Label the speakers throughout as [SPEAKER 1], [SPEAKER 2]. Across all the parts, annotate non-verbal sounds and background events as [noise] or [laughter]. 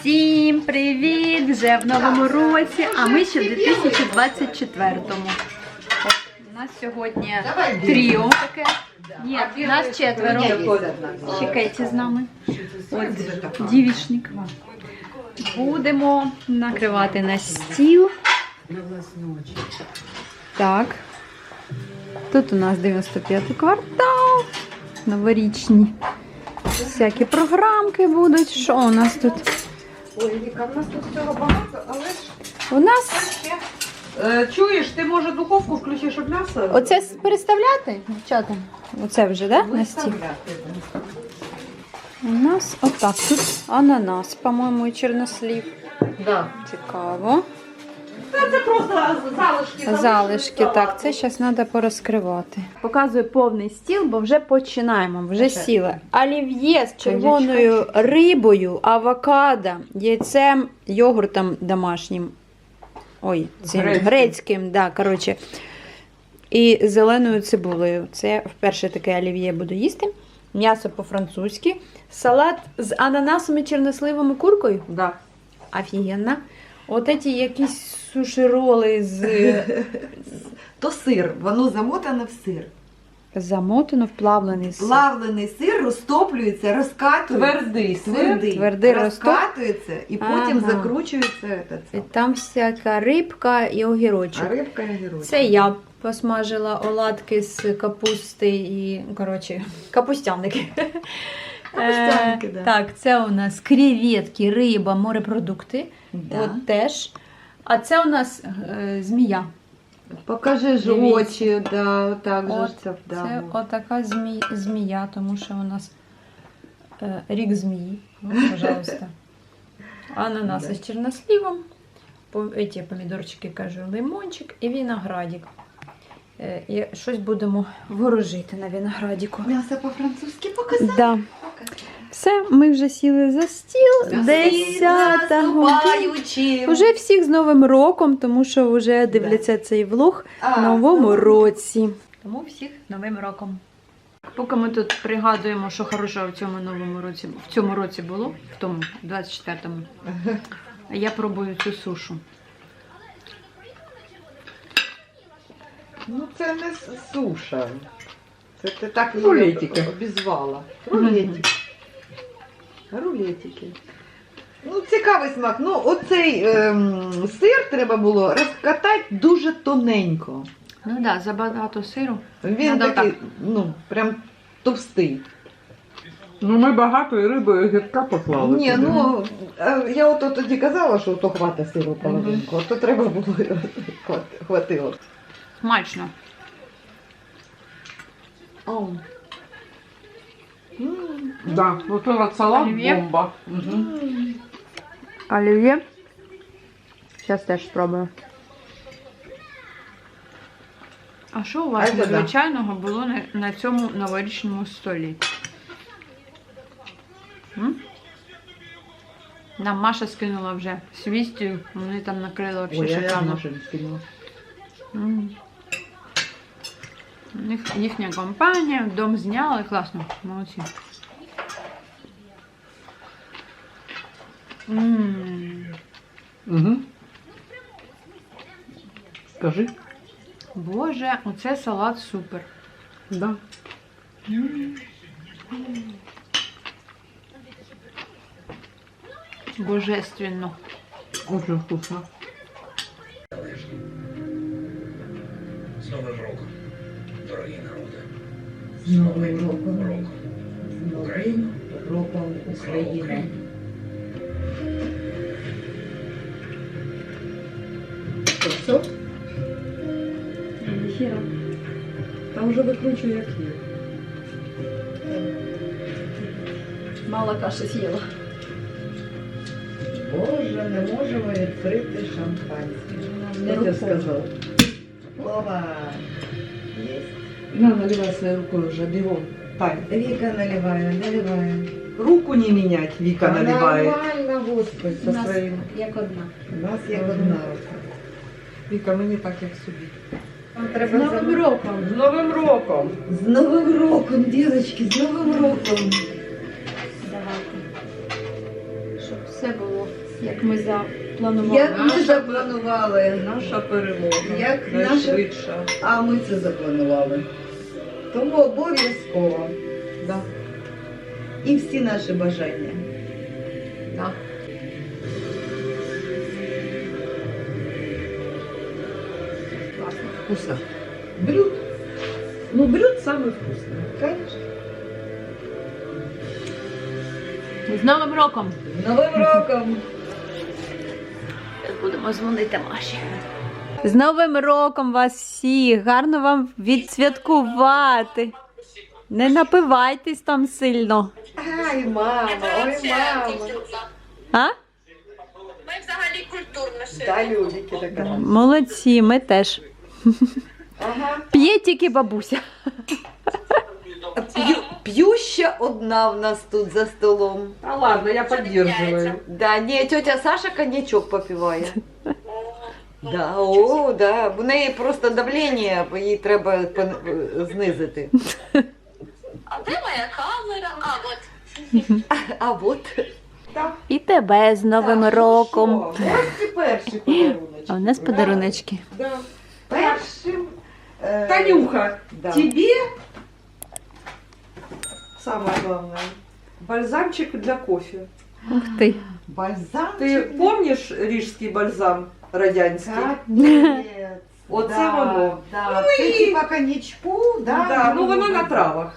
[SPEAKER 1] Всім привіт! Вже в новому році, а ми ще в 2024-му. У нас сьогодні тріо таке. Ні, нас четверо. Ще з нами. От дівішник. Будемо накривати на стіл. Так. Тут у нас 95-й квартал. Новорічні. Всякі програмки будуть. Що у нас тут?
[SPEAKER 2] Ой, Віка, в нас тут всього багато, але ж
[SPEAKER 1] У нас
[SPEAKER 2] е, чуєш, ти може духовку включиш, щоб м'ясо
[SPEAKER 1] оце с- переставляти, дівчата? Оце вже, да? На стіл.
[SPEAKER 2] виставляти.
[SPEAKER 1] У нас отак тут ананас, по-моєму, і чорнослів.
[SPEAKER 2] Да.
[SPEAKER 1] Цікаво.
[SPEAKER 2] Це просто залишки.
[SPEAKER 1] Залишки, так, це зараз треба порозкривати. Показую повний стіл, бо вже починаємо, вже сіли. Олів'є з червоною рибою, авокадо, яйцем, йогуртом домашнім. Ой, цим
[SPEAKER 2] Грецьким.
[SPEAKER 1] грецьким, да, коротше. І зеленою цибулею. Це вперше таке олів'є буду їсти. М'ясо по-французьки. Салат з ананасом і чорносливом і куркою.
[SPEAKER 2] Да.
[SPEAKER 1] Офігенно. От ці якісь суші-роли з [laughs]
[SPEAKER 3] То сир, воно замотане в сир.
[SPEAKER 1] замотано вплавлений сир.
[SPEAKER 3] Плавлений сир розтоплюється, розкатується.
[SPEAKER 2] Твердий сир.
[SPEAKER 3] Твердий,
[SPEAKER 1] Твердий
[SPEAKER 3] розкатується і потім
[SPEAKER 1] Ага.
[SPEAKER 3] закручується. Этот,
[SPEAKER 1] І
[SPEAKER 3] сам.
[SPEAKER 1] там всяка рибка і огірочок.
[SPEAKER 3] а рибка і огірочок.
[SPEAKER 1] Це я посмажила оладки з капусти і, коротше, капустяники. [laughs] Е,
[SPEAKER 3] да.
[SPEAKER 1] Так, це у нас креветки, риба, морепродукти.
[SPEAKER 3] Да.
[SPEAKER 1] От теж. А це у нас е, змія.
[SPEAKER 3] Покажи ж
[SPEAKER 1] Дивіться.
[SPEAKER 3] очі, да, так же
[SPEAKER 1] От,
[SPEAKER 3] ж це, да.
[SPEAKER 1] Це отака змі... змія, тому що у нас е, рік змії. От, [laughs] пожалуйста. Ананаси з чорнослівом. По, помідорчики, кажу, лимончик і виноградик. Е, і щось будемо ворожити на виноградику.
[SPEAKER 3] М'ясо по-французьки показати.
[SPEAKER 1] Да. Все, ми вже сіли за стіл. Десята година.
[SPEAKER 3] Наступаючим.
[SPEAKER 1] Уже всіх з Новим роком, тому що вже дивляться цей влог в новому році. Тому всіх новим роком. Поки ми тут пригадуємо, що хорошого в цьому новому році, в цьому році було, в тому 24-му, [laughs] я пробую цю сушу.
[SPEAKER 3] Ну це не суша. Це ти так її
[SPEAKER 2] Рулетики.
[SPEAKER 3] обізвала. Рулетики. Рулетики. Ну, цікавий смак. Ну, оцей ем, сир треба було розкатати дуже тоненько.
[SPEAKER 1] Ну так, да, забагато сиру.
[SPEAKER 3] Він
[SPEAKER 1] Надо
[SPEAKER 3] такий, ну, прям товстий.
[SPEAKER 2] Ну ми багато і риби, і гірка поклали.
[SPEAKER 3] Ні,
[SPEAKER 2] туди.
[SPEAKER 3] ну е, я ото тоді казала, що то хвата сиру половинку, а то треба було хват- хватило.
[SPEAKER 1] Смачно.
[SPEAKER 3] О.
[SPEAKER 2] Да, ну то от салат
[SPEAKER 1] Олів'є?
[SPEAKER 2] бомба. Угу.
[SPEAKER 1] Олів'є. Зараз теж спробую. А що у вас
[SPEAKER 3] це да.
[SPEAKER 1] незвичайного було на, на цьому новорічному столі? М? Нам Маша скинула вже свістю, вони там накрили
[SPEAKER 3] Ой,
[SPEAKER 1] взагалі
[SPEAKER 3] я
[SPEAKER 1] шикарно.
[SPEAKER 3] ще не скинула.
[SPEAKER 1] М. Них їхня компанія, дом зняли, класно, молодці.
[SPEAKER 2] Угу. Скажи.
[SPEAKER 1] Боже, оце салат супер.
[SPEAKER 2] Да.
[SPEAKER 1] Божественно.
[SPEAKER 2] Очень вкусно.
[SPEAKER 4] Новим роком.
[SPEAKER 3] З Новим роком України. Що? Там вже викручую як є.
[SPEAKER 1] Мало каші з'їла.
[SPEAKER 3] Боже, не можемо відкрити шампанське. Хто тебе сказав? Вова.
[SPEAKER 2] На, наливай своей рукой уже, бегом. Тань.
[SPEAKER 3] Віка наливає, наливає.
[SPEAKER 2] Руку не менять, Вика наливает.
[SPEAKER 3] Нормально, господи, со
[SPEAKER 1] нас
[SPEAKER 3] своїм.
[SPEAKER 1] як одна.
[SPEAKER 3] У нас є одна рука.
[SPEAKER 2] Віка, мені так, як собі.
[SPEAKER 3] Вам
[SPEAKER 1] З
[SPEAKER 3] треба
[SPEAKER 1] Новим роком!
[SPEAKER 2] З Новим роком!
[SPEAKER 3] З Новим роком, дівчатки, з Новим роком.
[SPEAKER 1] Давайте. Щоб все було, як ми запланували.
[SPEAKER 3] Як ми запланували,
[SPEAKER 2] Наша перемога.
[SPEAKER 3] Як наша-
[SPEAKER 2] найшвидша.
[SPEAKER 3] а ми це запланували. Тому обов'язково.
[SPEAKER 2] Да.
[SPEAKER 3] І всі наші бажання.
[SPEAKER 2] Да. Классно, вкусно.
[SPEAKER 3] Блюд,
[SPEAKER 2] Ну, блюд самый вкусный.
[SPEAKER 3] конечно.
[SPEAKER 1] З Новим роком!
[SPEAKER 3] З Новим роком!
[SPEAKER 1] Будемо дзвонити Маші. З Новим роком вас всіх! Гарно вам відсвяткувати. Не напивайтесь там сильно.
[SPEAKER 3] Ай, мама, ой, мама.
[SPEAKER 1] А?
[SPEAKER 5] Ми взагалі культурно ще.
[SPEAKER 3] Да, така.
[SPEAKER 1] Молодці, ми теж.
[SPEAKER 3] Ага.
[SPEAKER 1] П'є тільки бабуся.
[SPEAKER 3] П'ю, п'юща одна в нас тут за столом.
[SPEAKER 2] А ладно, я поддерживаю.
[SPEAKER 3] Да, ні, тетя Саша коньячок попиває. [laughs] Да, о, да. В неї просто давлення, їй треба пон- знизити.
[SPEAKER 5] А де моя камера? А, от.
[SPEAKER 3] А от.
[SPEAKER 1] І тебе з Новим
[SPEAKER 3] Так,
[SPEAKER 1] роком.
[SPEAKER 3] ну що, Ось і перший подарунок.
[SPEAKER 1] А у нас подаруночки.
[SPEAKER 2] Да.
[SPEAKER 3] Першим. е,
[SPEAKER 2] Танюха,
[SPEAKER 3] да.
[SPEAKER 2] тебе самое главное. Бальзамчик для кофе.
[SPEAKER 1] Ух ти.
[SPEAKER 3] Бальзам.
[SPEAKER 2] Ти помниш рижський бальзам радянський?
[SPEAKER 3] Капець.
[SPEAKER 2] Оце
[SPEAKER 3] да, [laughs]
[SPEAKER 2] воно.
[SPEAKER 3] Да. Це типа коньячку, да?
[SPEAKER 2] Да, ну воно на травах.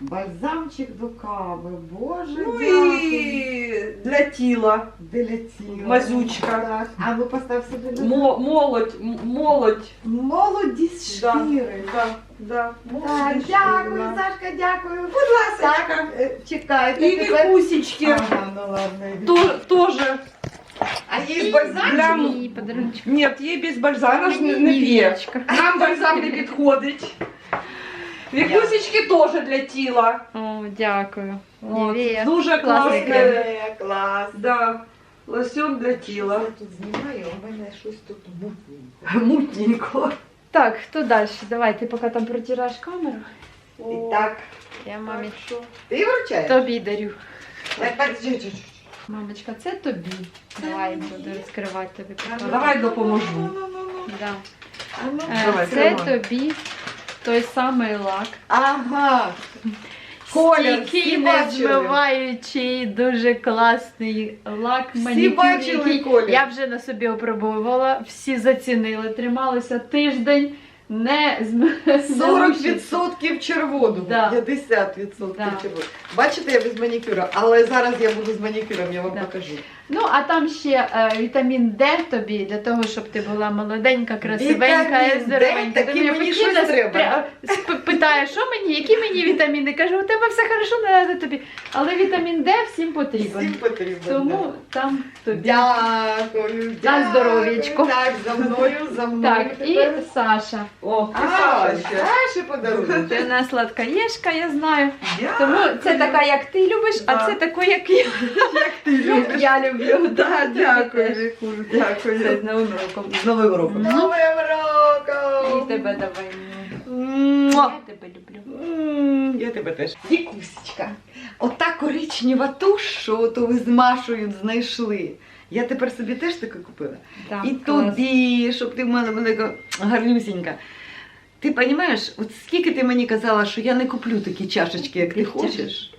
[SPEAKER 3] Бальзамчик до кави. Боже,
[SPEAKER 2] Ну
[SPEAKER 3] дякую.
[SPEAKER 2] і для тіла.
[SPEAKER 3] Долетіло.
[SPEAKER 2] Мазючка.
[SPEAKER 3] Так. А ви постав собі на
[SPEAKER 2] Мо- Молодь, м- молодь.
[SPEAKER 3] молодість
[SPEAKER 2] Да.
[SPEAKER 3] шкіри.
[SPEAKER 2] Да, да.
[SPEAKER 3] Так,
[SPEAKER 2] молодість
[SPEAKER 3] дякую,
[SPEAKER 2] шкіра.
[SPEAKER 3] Сашка, дякую. Будь
[SPEAKER 2] ласка.
[SPEAKER 3] Так, е, чекайте.
[SPEAKER 2] І
[SPEAKER 3] тепер-
[SPEAKER 2] вікусечки.
[SPEAKER 3] Ага, ну ладно. йди.
[SPEAKER 2] То- Тоже.
[SPEAKER 3] А є бальзам?
[SPEAKER 2] Для...
[SPEAKER 1] Мій подаруночок.
[SPEAKER 2] Ні, є без бальзама ж не, не п'є. Нам бальзам не підходить. Вікусечки теж для тіла.
[SPEAKER 1] О, дякую.
[SPEAKER 2] От.
[SPEAKER 1] Нівея.
[SPEAKER 2] Дуже
[SPEAKER 1] Класний
[SPEAKER 2] класне.
[SPEAKER 3] Е, Клас.
[SPEAKER 2] Да. Лосьон для тіла.
[SPEAKER 3] Я тут знімаю, у мене щось тут мутненько. [laughs]
[SPEAKER 2] Мутненько.
[SPEAKER 1] Так, хто далі? Давай, ти поки там протираєш камеру.
[SPEAKER 3] І так,
[SPEAKER 1] Я мамі
[SPEAKER 3] ти вручаєш?
[SPEAKER 1] тобі дарю.
[SPEAKER 3] Так, так, чу- чу- чу.
[SPEAKER 1] Мамочка, це тобі. Давай буду розкривати тобі. покладу.
[SPEAKER 2] Давай допоможу.
[SPEAKER 3] Ну, ну, ну, ну.
[SPEAKER 1] Да.
[SPEAKER 3] Ну.
[SPEAKER 1] Е,
[SPEAKER 2] Давай,
[SPEAKER 1] це
[SPEAKER 2] тримай.
[SPEAKER 1] тобі той самий лак.
[SPEAKER 3] Ага. Колір, всі
[SPEAKER 1] Стійкий, не
[SPEAKER 3] бачили.
[SPEAKER 1] змиваючий, дуже класний лак. манікюр,
[SPEAKER 3] бачили
[SPEAKER 1] який
[SPEAKER 3] колір.
[SPEAKER 1] Я вже на собі опробувала, всі зацінили, трималося тиждень, не зм-
[SPEAKER 3] 40% червону,
[SPEAKER 1] Да.
[SPEAKER 3] 50%
[SPEAKER 1] Да.
[SPEAKER 3] червону. Бачите, я без манікюра, але зараз я буду з манікюром, я вам
[SPEAKER 1] Да.
[SPEAKER 3] покажу.
[SPEAKER 1] Ну, а там ще е, вітамін Д тобі, для того, щоб ти була молоденька, красивенька,
[SPEAKER 3] Вітамін
[SPEAKER 1] здоровенька.
[SPEAKER 3] Д?
[SPEAKER 1] Ти
[SPEAKER 3] Таки мені
[SPEAKER 1] постійно
[SPEAKER 3] щось треба,
[SPEAKER 1] спря- сп- питаєш, що мені, які мені вітаміни? Кажу, у тебе все хорошо, не треба тобі. Але вітамін Д всім потрібен.
[SPEAKER 3] Всім потрібно.
[SPEAKER 1] Тому там тобі.
[SPEAKER 3] Дякую, дякую.
[SPEAKER 1] здоров'ячко.
[SPEAKER 3] Так, за мною, за мною.
[SPEAKER 1] Так, і
[SPEAKER 3] тепер.
[SPEAKER 1] Саша.
[SPEAKER 2] О,
[SPEAKER 3] А,
[SPEAKER 2] Саша ще.
[SPEAKER 3] Саші подарунок.
[SPEAKER 1] Ти нас сладкоєшка, я знаю. Тому це така, як ти любиш, а
[SPEAKER 2] Да.
[SPEAKER 1] це таку, як я. Як ти любиш. Я люблю.
[SPEAKER 2] Да, дякую. Вікуль,
[SPEAKER 1] Це
[SPEAKER 2] дякую.
[SPEAKER 1] з Новим роком.
[SPEAKER 2] З Новим роком.
[SPEAKER 3] Новим
[SPEAKER 1] І
[SPEAKER 3] роком!
[SPEAKER 1] тебе давай.
[SPEAKER 3] Муа.
[SPEAKER 1] Я тебе люблю.
[SPEAKER 3] М, Я тебе теж. Вікусечка, ота коричнева туш, що ото ви з Машою знайшли. Я тепер собі теж таку купила.
[SPEAKER 1] Так,
[SPEAKER 3] І
[SPEAKER 1] клас.
[SPEAKER 3] тобі, щоб ти в мене така гарнюсінька. Ти розумієш, от скільки ти мені казала, що я не куплю такі чашечки, як ти хочеш.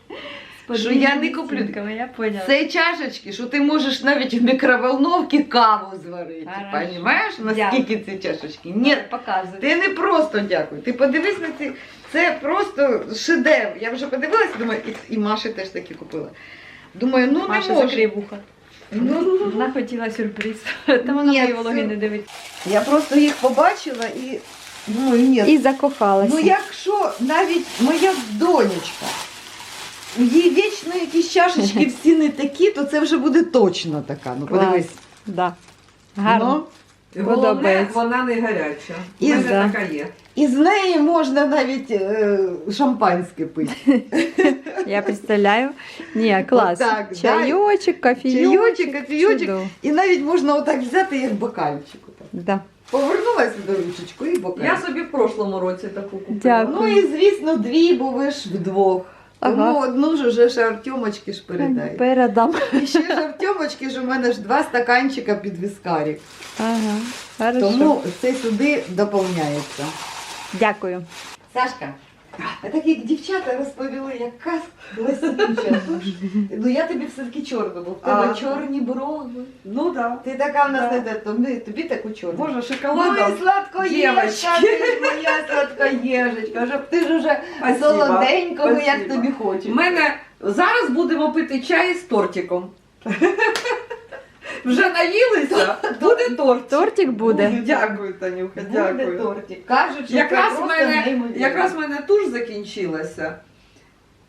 [SPEAKER 3] Що я не куплю.
[SPEAKER 1] Я поняла.
[SPEAKER 3] Це чашечки, що ти можеш навіть в мікроволновці каву зварити. Розумієш, наскільки ці чашечки? Ні,
[SPEAKER 1] показуй.
[SPEAKER 3] ти не просто дякую. Ти подивись на ці. Це просто шедевр. Я вже подивилася, думаю, і, і Маші теж такі купила. Думаю, ну
[SPEAKER 1] Маша,
[SPEAKER 3] не можу. Ну,
[SPEAKER 1] Вона хотіла сюрприз. [laughs] Та вона
[SPEAKER 3] Ні,
[SPEAKER 1] мої
[SPEAKER 3] це-
[SPEAKER 1] вологи не дивиться.
[SPEAKER 3] я просто їх побачила і думаю, ні.
[SPEAKER 1] закохалася.
[SPEAKER 3] Ну якщо навіть моя донечка, у її вічно якісь чашечки [laughs] всі не такі, то це вже буде точно така. Ну
[SPEAKER 1] Клас.
[SPEAKER 3] подивись.
[SPEAKER 1] Да. Гарно.
[SPEAKER 3] Ну,
[SPEAKER 2] Головне,
[SPEAKER 1] Подобається.
[SPEAKER 2] вона не гаряча. У
[SPEAKER 3] І
[SPEAKER 2] мене
[SPEAKER 1] за.
[SPEAKER 2] така є.
[SPEAKER 3] і з неї можна навіть е, шампанське пити. [laughs]
[SPEAKER 1] Я представляю. Ні, клас.
[SPEAKER 3] Отак, да.
[SPEAKER 1] Чайочок, кофійочок.
[SPEAKER 3] Чайочок, кофійочок.
[SPEAKER 1] Чудово.
[SPEAKER 3] І навіть можна отак взяти, як бокальчик. отак.
[SPEAKER 1] Да.
[SPEAKER 3] Повернулася до ручечку і бокальчик.
[SPEAKER 2] Я собі в прошлому році таку купила.
[SPEAKER 1] Дякую.
[SPEAKER 3] Ну і звісно, дві, бо ви ж вдвох. Тому одну ж уже ж Артемочки ж передай.
[SPEAKER 1] Передам.
[SPEAKER 3] І ще ж Артемочки ж у мене ж два стаканчика під віскарі.
[SPEAKER 1] Ага, хорошо.
[SPEAKER 3] Тому це сюди доповняється.
[SPEAKER 1] Дякую.
[SPEAKER 3] Сашка, а так як дівчата розповіли, яка класнюча ну я тобі все-таки чорну, бо в тебе
[SPEAKER 2] А.
[SPEAKER 3] чорні брови.
[SPEAKER 2] Ну да.
[SPEAKER 3] Ти така в нас
[SPEAKER 2] Да.
[SPEAKER 3] не те, тобі, тобі таку чорну.
[SPEAKER 2] Боже, шоколадом.
[SPEAKER 3] сладкоєшка,
[SPEAKER 2] Дівочки.
[SPEAKER 3] ти ж моя сладкоєжечка, щоб ти ж уже
[SPEAKER 2] Спасибо,
[SPEAKER 3] солоденького, як
[SPEAKER 2] спасибо.
[SPEAKER 3] тобі хочеш.
[SPEAKER 2] У мене зараз будемо пити чай з тортиком. [laughs] Вже наїлися, буде торт.
[SPEAKER 1] Тортик буде.
[SPEAKER 2] Дякую, Танюха,
[SPEAKER 3] Буде
[SPEAKER 2] дякую.
[SPEAKER 3] тортик. Кажуть, що
[SPEAKER 2] Якраз
[SPEAKER 3] це
[SPEAKER 2] в
[SPEAKER 3] просто
[SPEAKER 2] мене,
[SPEAKER 3] неймовірно.
[SPEAKER 2] якраз в мене туш закінчилася.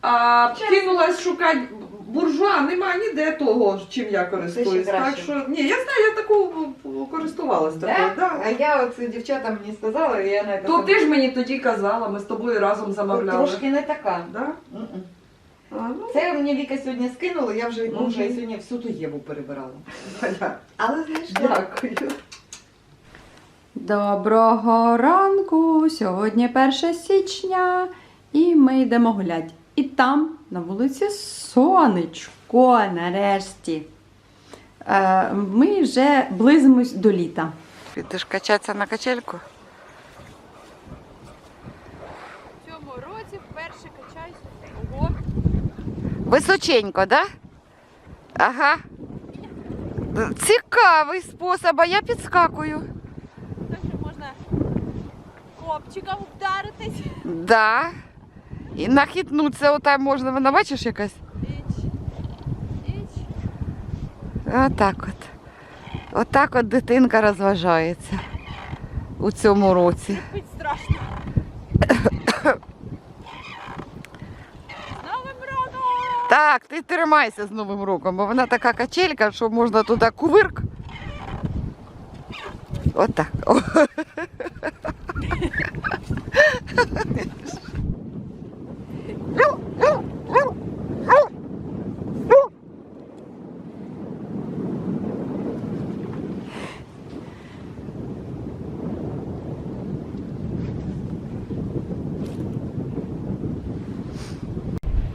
[SPEAKER 2] А кинулась шукати буржуа, нема ніде того, чим я користуюсь.
[SPEAKER 3] ще
[SPEAKER 2] Так
[SPEAKER 3] краще.
[SPEAKER 2] що, ні, я знаю, я таку користувалась
[SPEAKER 3] Да?
[SPEAKER 2] такою. Да?
[SPEAKER 3] А я оце дівчата мені сказала, і я на
[SPEAKER 2] То ти ж мені тоді казала, ми з тобою разом замовляли.
[SPEAKER 3] Трошки не така.
[SPEAKER 2] Да?
[SPEAKER 3] М-м.
[SPEAKER 2] А, ну,
[SPEAKER 3] Це мені Віка сьогодні скинула, я вже, ну, вже і сьогодні всю ту Єву перебирала. [laughs] Але знайшла.
[SPEAKER 2] Дякую.
[SPEAKER 1] Доброго ранку! Сьогодні 1 січня і ми йдемо гуляти. І там на вулиці сонечко нарешті. Е, ми вже близимось до літа.
[SPEAKER 3] Підеш качатися на качельку?
[SPEAKER 1] В цьому році вперше качаюся. Ого!
[SPEAKER 3] Височенько, да? Ага. Цікавий спосіб, а я підскакую.
[SPEAKER 6] Так що можна копчиком вдаритись.
[SPEAKER 3] Да. І нахитнутися отам можна, вона бачиш якась?
[SPEAKER 6] Іч. Іч.
[SPEAKER 3] Отак от. Отак от дитинка розважається у цьому році.
[SPEAKER 6] Пить страшно. З Новим роком!
[SPEAKER 3] Так, ти тримайся з Новим роком, бо вона така качелька, що можна туди кувирк. Отак. О.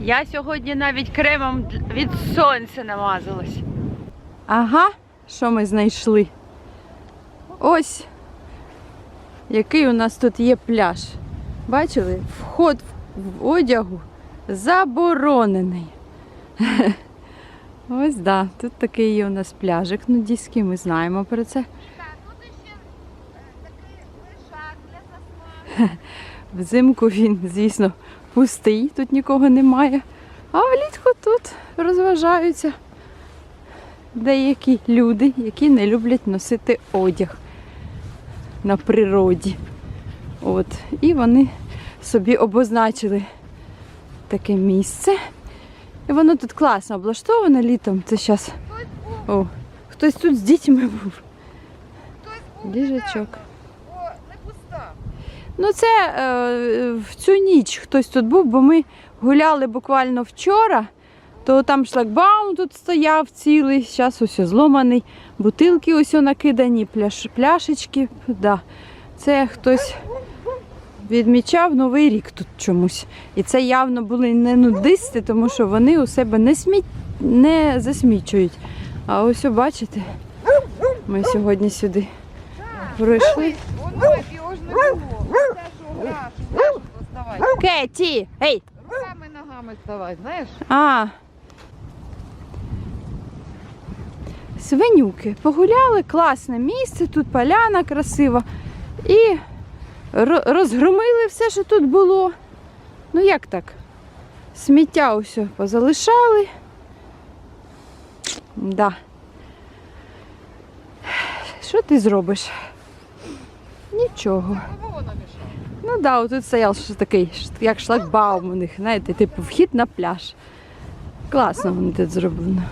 [SPEAKER 1] Я сьогодні навіть кремом від сонця намазалась. Ага, що ми знайшли? Ось який у нас тут є пляж. Бачили? Вход в одягу заборонений. [laughs] Ось да, тут такий є у нас пляжик нудійський, ми знаємо про це. [laughs] Взимку він, звісно, пустий, тут нікого немає. А влітку тут розважаються деякі люди, які не люблять носити одяг на природі. От. І вони собі обозначили таке місце. І воно тут класно облаштоване літом. Це зараз. О, хтось тут з дітьми був. Ліжачок. Ну, це е, в цю ніч хтось тут був, бо ми гуляли буквально вчора, то там шлагбаум тут стояв цілий, зараз ось зломаний, бутилки ось накидані, пляш, пляшечки. Да. Це хтось відмічав Новий рік тут чомусь. І це явно були не нудисти, тому що вони у себе не, сміт... не засмічують. А ось, бачите, ми сьогодні сюди пройшли. Кеті! Ей!
[SPEAKER 3] Руками ногами вставай, знаєш?
[SPEAKER 1] А. Свинюки. Погуляли, класне місце, тут поляна красива. І розгромили все, що тут було. Ну як так? Сміття усе позалишали. Да. Що ти зробиш? Нічого. Ну да, тут стояв що такий, як шлагбаум у них, знаєте, типу вхід на пляж. Класно вони тут зроблено.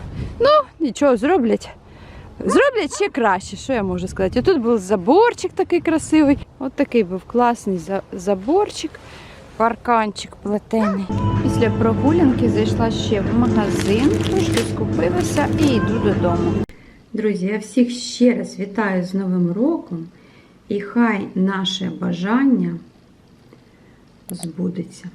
[SPEAKER 1] Ну, нічого, зроблять. Зроблять ще краще, що я можу сказати. Тут був заборчик такий красивий. От такий був класний заборчик, парканчик плетений. Після прогулянки зайшла ще в магазин, трошки скупилася і йду додому. Друзі, я всіх ще раз вітаю з Новим роком. І хай наше бажання збудеться.